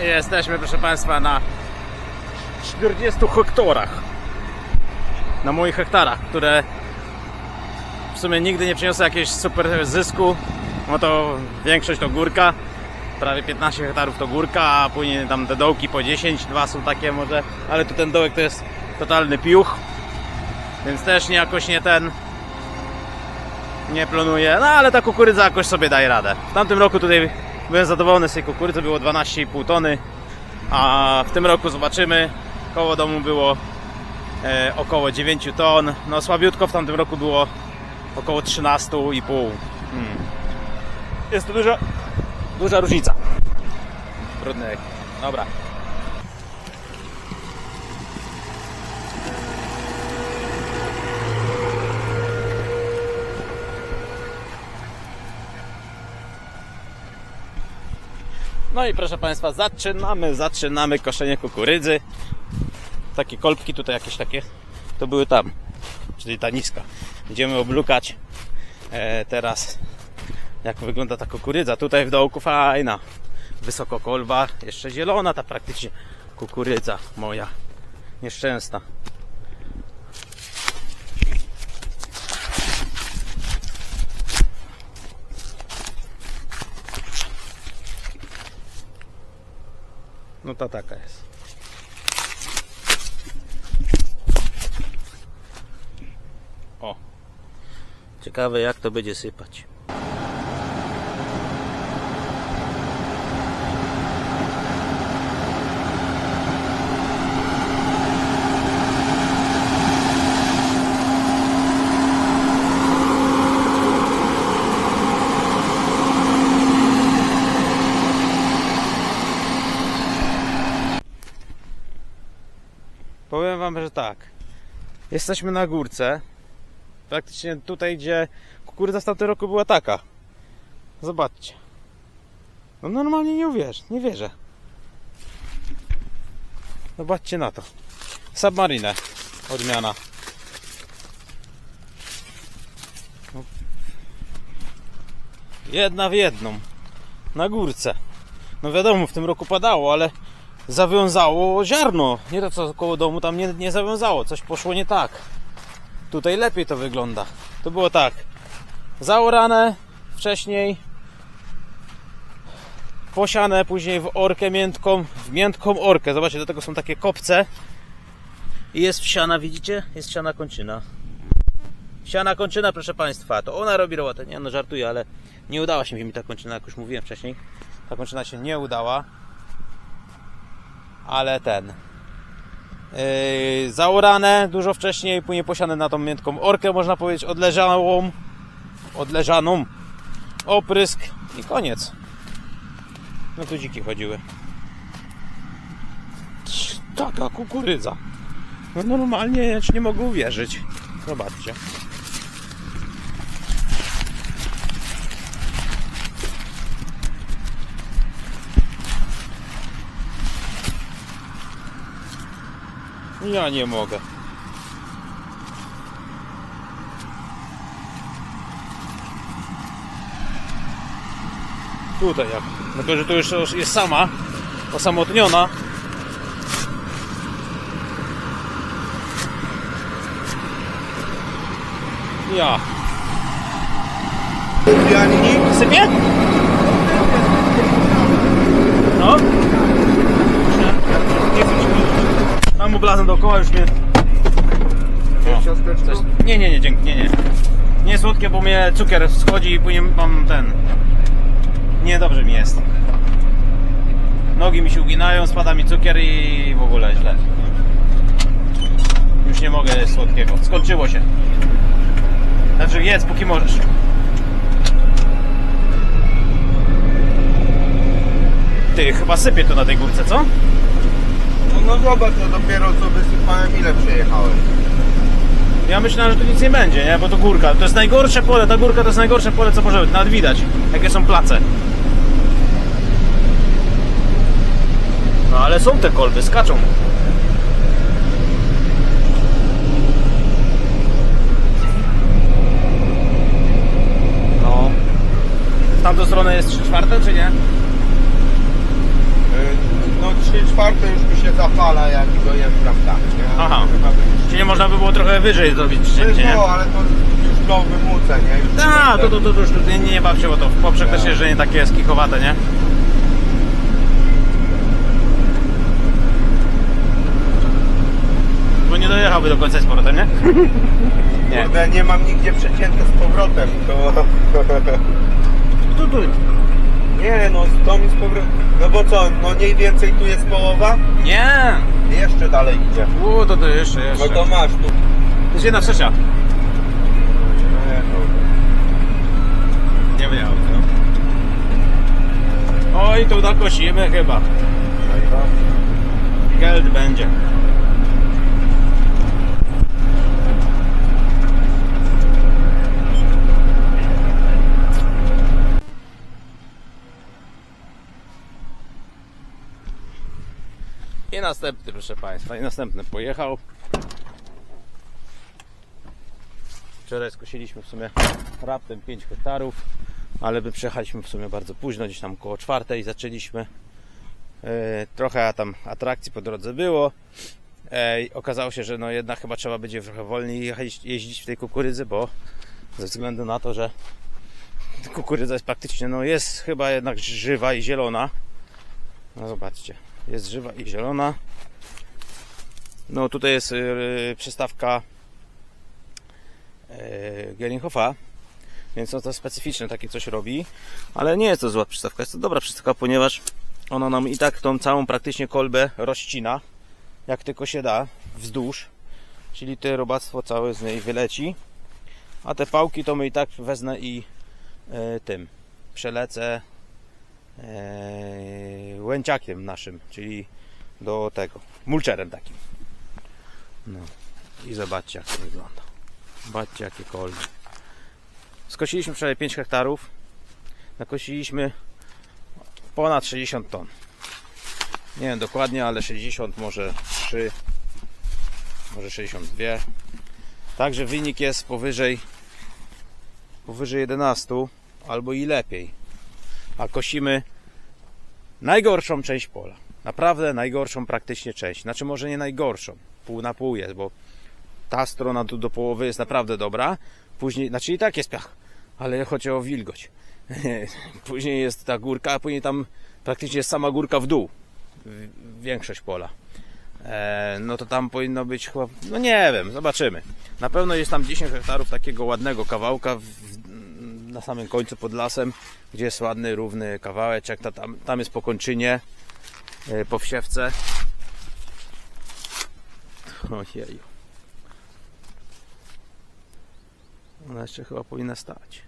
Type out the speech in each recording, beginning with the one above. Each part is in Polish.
Jesteśmy, proszę Państwa, na 40 hektarach. Na moich hektarach, które w sumie nigdy nie przyniosły jakiegoś super zysku. No to większość to górka. Prawie 15 hektarów to górka, a później tam te dołki po 10, dwa są takie może, ale tu ten dołek to jest totalny piuch. Więc też nie jakoś nie ten nie planuję, no ale ta kukurydza jakoś sobie daje radę. W tamtym roku tutaj byłem zadowolony z tej kukurydzy, było 12,5 tony, a w tym roku zobaczymy, koło domu było e, około 9 ton, no słabiutko w tamtym roku było około 13,5. Hmm. Jest to duża, duża różnica. Trudny. Dobra. No i proszę Państwa, zaczynamy, zaczynamy koszenie kukurydzy. Takie kolbki tutaj jakieś takie, to były tam, czyli ta niska. Będziemy oblukać e, teraz, jak wygląda ta kukurydza. Tutaj w dołku fajna, wysoko kolba, jeszcze zielona ta praktycznie kukurydza moja, nieszczęsna. No to taka jest. O. Ciekawe jak to będzie sypać. Powiem wam, że tak. Jesteśmy na górce. Praktycznie tutaj, gdzie kukurydza z tamtego roku była taka. Zobaczcie. No normalnie nie uwierz, nie wierzę. Zobaczcie na to. Submarine. Odmiana. Jedna w jedną. Na górce. No wiadomo, w tym roku padało, ale zawiązało ziarno. Nie to co koło domu tam nie, nie zawiązało, coś poszło nie tak. Tutaj lepiej to wygląda. To było tak. Zaorane wcześniej, posiane później w orkę miętką, w miętką orkę. Zobaczcie, do tego są takie kopce. I jest wsiana, widzicie? Jest wsiana kończyna. Wsiana kończyna, proszę Państwa. To ona robi robotę. Nie, no żartuję, ale nie udała się mi ta kończyna, jak już mówiłem wcześniej. Ta kończyna się nie udała ale ten yy, zaorane dużo wcześniej, później posiane na tą miętką orkę, można powiedzieć, odleżałą, odleżaną, oprysk i koniec. No tu dziki chodziły. Taka kukurydza. No normalnie ja nie mogę uwierzyć. Zobaczcie. Ja nie mogę. Tutaj jak. Tylko, że tu już jest sama, osamotniona. Ja. Sypie? No. Nie chcę ci Mam mu blazem dookoła już mnie. O, coś- Nie, nie, nie, dzięki, nie, nie. Nie słodkie, bo mnie cukier schodzi i później mam ten. Nie dobrze mi jest. Nogi mi się uginają, spada mi cukier i w ogóle źle. Już nie mogę słodkiego. Skończyło się. Znaczy jedz póki możesz. Ty, chyba sypie to na tej górce, co? No, no zobacz, to dopiero co wysypałem, ile przejechałem. Ja myślałem, że tu nic nie będzie, nie? Bo to górka. To jest najgorsze pole, ta górka to jest najgorsze pole, co może być. Nawet widać, jakie są place. No ale są te kolby, skaczą. No. W tamtą stronę jest 3 czwarte, czy nie? Y, par to już mi się zapala, jak dojeżdżam tam, nie? Aha. Chyba by- Czy nie można by było trochę wyżej zrobić szybciej, jest nie? ale to już go wymucę, nie? Już Tak, to, to, to, to już nie, nie baw się o to. W poprzek też Tak. jeżdżenie takie skikowate, nie? Bo nie dojechałby do końca z powrotem, nie? Nie. Kurde, nie mam nigdzie przecięte z powrotem, to... Tu, tu. Nie, no z dom z powrotem. No bo co, no mniej więcej tu jest połowa? Nie! Jeszcze dalej idzie. U, to, to jeszcze, jeszcze. No to masz tu. To jest jedna trzecia. Nie, no. Nie wyjechał, no. Oj, tu nakosimy chyba. Geld będzie. I następny, proszę Państwa, i następny pojechał. Wczoraj skosiliśmy w sumie raptem 5 hektarów, ale by przejechaliśmy w sumie bardzo późno, gdzieś tam koło czwartej zaczęliśmy. E, Trochę tam atrakcji po drodze było. E, Okazało się, że no jednak chyba trzeba będzie trochę wolniej jeździć w tej kukurydzy, bo ze względu na to, że kukurydza jest praktycznie, no jest chyba jednak żywa i zielona. No zobaczcie, jest żywa i zielona. No tutaj jest yy, przystawka yy, więc no to specyficzne takie coś robi, ale nie jest to zła przystawka, jest to dobra przystawka, ponieważ ona nam i tak tą całą praktycznie kolbę rozcina, jak tylko się da, wzdłuż, czyli to robactwo całe z niej wyleci, a te pałki to my i tak wezmę i e, tym przelecę łęciakiem naszym, czyli do tego, mulczerem takim. No i zobaczcie jak to wygląda. Zobaczcie jakie kolby. Skosiliśmy wczoraj 5 hektarów. Nakosiliśmy ponad 60 ton. Nie wiem dokładnie, ale 60, może 3, może 62. Także wynik jest powyżej powyżej 11 albo i lepiej. A kosimy najgorszą część pola. Naprawdę najgorszą praktycznie część. Znaczy może nie najgorszą. Pół na pół jest, bo ta strona tu do połowy jest naprawdę dobra. Później, znaczy i tak jest piach, ale chodzi o wilgoć. Później jest ta górka, a później tam praktycznie jest sama górka w dół. Większość pola. E, no to tam powinno być chyba, no nie wiem, zobaczymy. Na pewno jest tam 10 hektarów takiego ładnego kawałka w, na samym końcu pod lasem, gdzie jest ładny, równy kawałeczek. Ta, tam, tam jest po kończynie, e, po wsiewce. Ojeju. Ona jeszcze chyba powinna stać.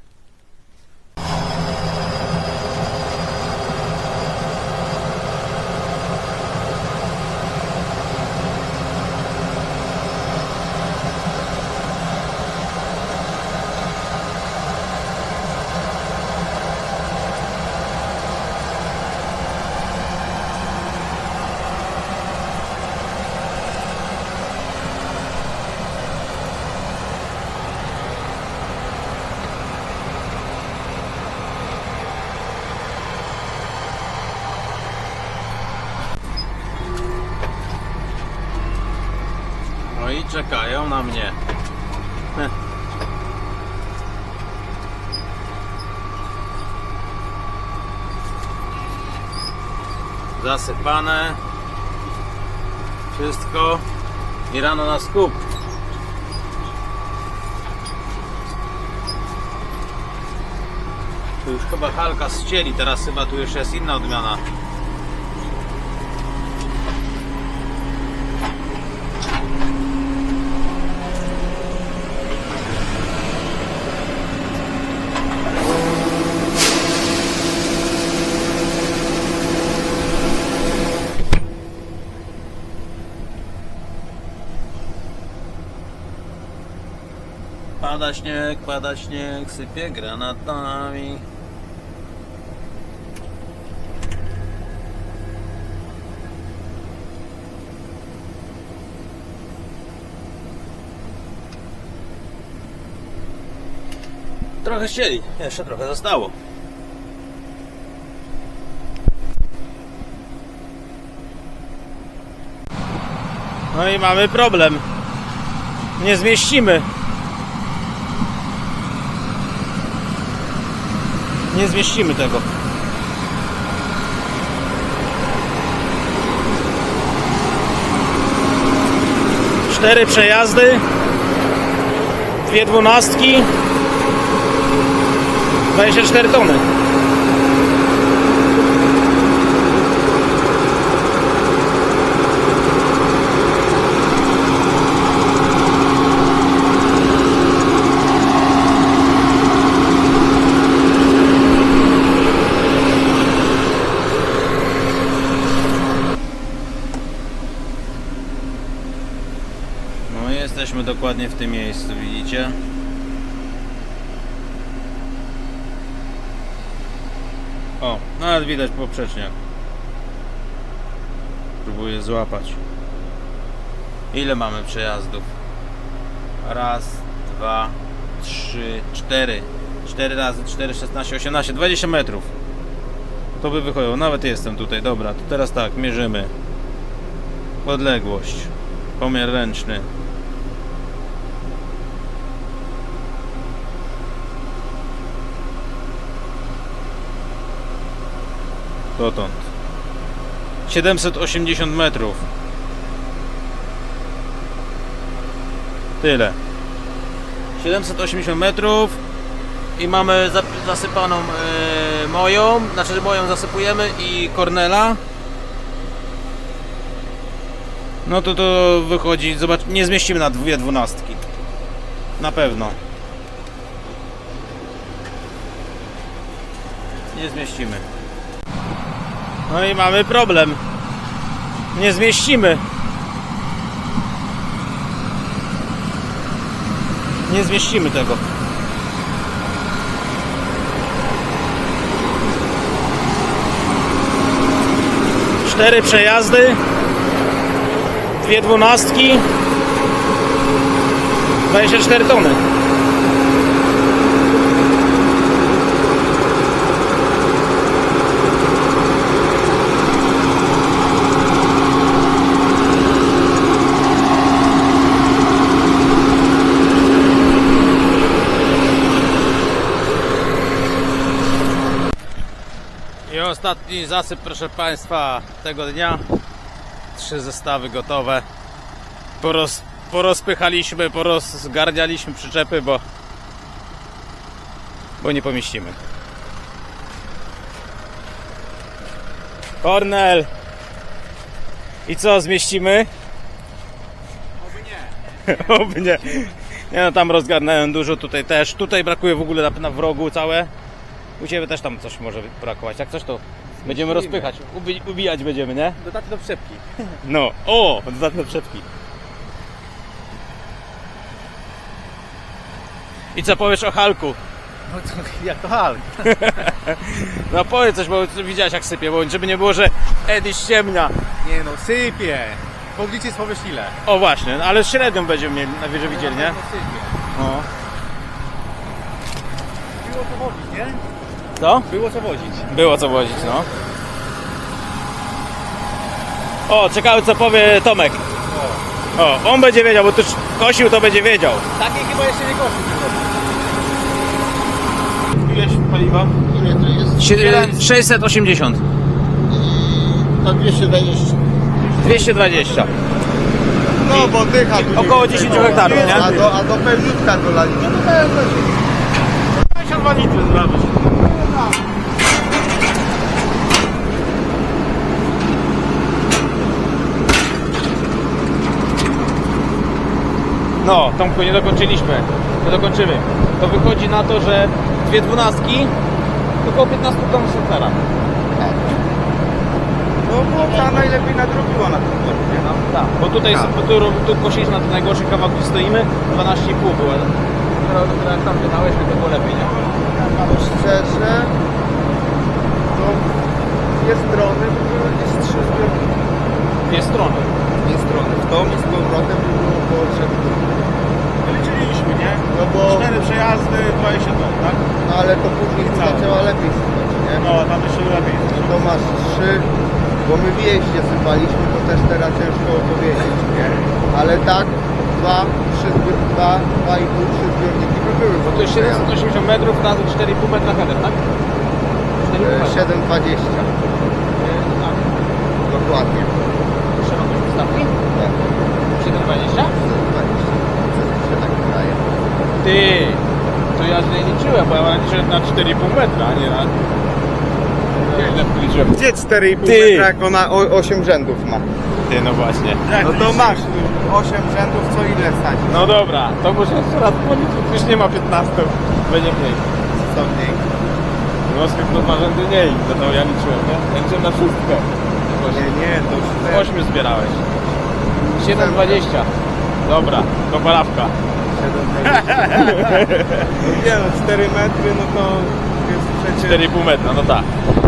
Czekają na mnie. Zasypane. Wszystko. I rano na skup. Tu już chyba halka ścieli, teraz chyba tu już jest inna odmiana. Pada śnieg, pada śnieg, sypie granatami. Trochę ścieli, jeszcze trochę zostało. No i mamy problem. Nie zmieścimy. Nie zmieścimy tego. Cztery przejazdy, dwie dwunastki, 24 tony. No jesteśmy dokładnie w tym miejscu, widzicie? O, nawet widać poprzeczniak. Próbuję złapać. Ile mamy przejazdów? Raz, dwa, trzy, cztery. Cztery razy cztery, 16, 18, 20 metrów. To by wychodziło. Nawet jestem tutaj. Dobra, to teraz tak, mierzymy. Odległość. Pomiar ręczny. Dotąd. 780 metrów. Tyle. 780 metrów i mamy zasypaną e, moją, znaczy moją zasypujemy i Cornela. No to to wychodzi, zobacz, nie zmieścimy na dwie dwunastki. Na pewno. Nie zmieścimy. No i mamy problem. Nie zmieścimy. Nie zmieścimy tego. Cztery przejazdy, dwie dwunastki, 24 tony. I ostatni zasyp, proszę Państwa, tego dnia. Trzy zestawy gotowe. Poroz, porozpychaliśmy, porozgarnialiśmy przyczepy, bo, bo nie pomieścimy. Kornel! I co, zmieścimy? Oby nie. Nie no, tam rozgarnąłem dużo, tutaj też. Tutaj brakuje w ogóle na, na wrogu całe. U Ciebie też tam coś może brakować. Jak coś to będziemy rozpychać. Ubi, ubijać będziemy, nie? Dodatki do przepki. No, o, dodatne przepki. I co powiesz o Halku? No to jak to hal. No powiedz coś, bo widziałeś jak sypie, bo żeby nie było, że Edi ściemnia. Nie no, sypie. Podliczyć powiesz ile. O właśnie, no, ale średnią będziemy mieli, na wieży widzieli, nie? No, sypie. No. Było co wozić, nie? Co? Było co wozić. Było co wozić, no. O, ciekawe co powie Tomek. O, on będzie wiedział, bo tu kosił, to będzie wiedział. Takiej chyba jeszcze nie kosił. Ileś paliwa? Ile to jest? 680. I to 220. 220. No bo dycha tu Około nie 10 tutaj. hektarów, nie? A do, a do pełniutka dolaliśmy. No to pewno się 52 litry zrobić. No, Tomku, nie dokończyliśmy. Nie dokończymy. To wychodzi na to, że dwie dwunastki to około 15 ton hektara. No bo ta najlepiej nadrobiła na tym polu, nie? No. Tak. Bo tutaj, Tak. bo tu, tu kosiliśmy na tym najgorszym kawałku, gdzie stoimy, 12,5 było. Teraz tam jechałeś, to było lepiej, nie? No szczerze, to dwie strony by były jakieś trzy zbiorniki. Dwie strony. Strony. W tą i z powrotem by było około trzech zbiorników. Liczyliśmy, nie? No bo, Cztery przejazdy, 20 ton, tak? no ale to później Cały. zaczęła lepiej sypać, nie? No, tam jeszcze lepiej. No to masz trzy, Bo my w jeździe sypaliśmy, to też teraz ciężko opowiedzieć, nie? Ale tak, dwa, trzy, dwa, dwa i pół, trzy zbiorniki by były. Bo to jest 780 metrów na 4,5 metra header, tak? 4,5 E, metra. 7,20 Tak. dokładnie. Ustawki? Tak, 720? 7,20. Coś mi się tak wydaje. Ty, to ja źle liczyłem, bo ja liczyłem na 4,5 metra, a nie na... Źle. Gdzie 4,5 Ty! metra, jak ona 8 rzędów ma? Ty, no właśnie. No to masz 8 rzędów, co ile stać? No dobra, to może jeszcze raz policzyć, już nie ma 15, będzie mniej. Co mniej? No z to dwa rzędy mniej, to, to ja liczyłem, nie? Ja liczyłem na szóstkę. Nie, nie, to już 8 zbierałeś. 7,20. Dobra, to balawka. 7,20. Nie no, 4 metry, no to jest przecież... 4,5 metra, no tak.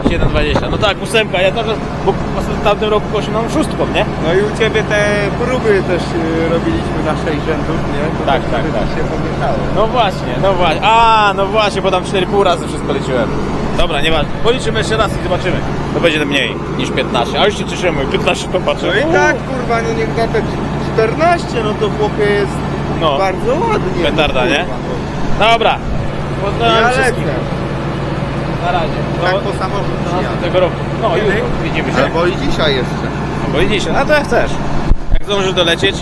7,20. No tak, ósemka, ja też, bo w tamtym roku kościół mam szóstką, nie? No i u Ciebie te próby też y, robiliśmy na 6 rzędów, nie? To Tak, tak, tak. się pomieszało. No właśnie, no właśnie. A, no właśnie, bo tam 4,5 razy wszystko liczyłem. Dobra, nie ma. Policzymy jeszcze raz i zobaczymy. To będzie mniej niż 15. A już się cieszymy, 15 to patrzę. No i tak, kurwa, no niech da te 14, no to chłopie jest No. bardzo ładnie. Petarda, no, nie? kurwa, Dobra. no. Pozdrawiam Ja wszystkich. lecę. Na razie. Tak po samochód przyjadę. następnego roku. No, Kiedy? jutro widzimy się. Albo i dzisiaj jeszcze. Bo idziecie, a to jak chcesz. Jak zdążysz dolecieć,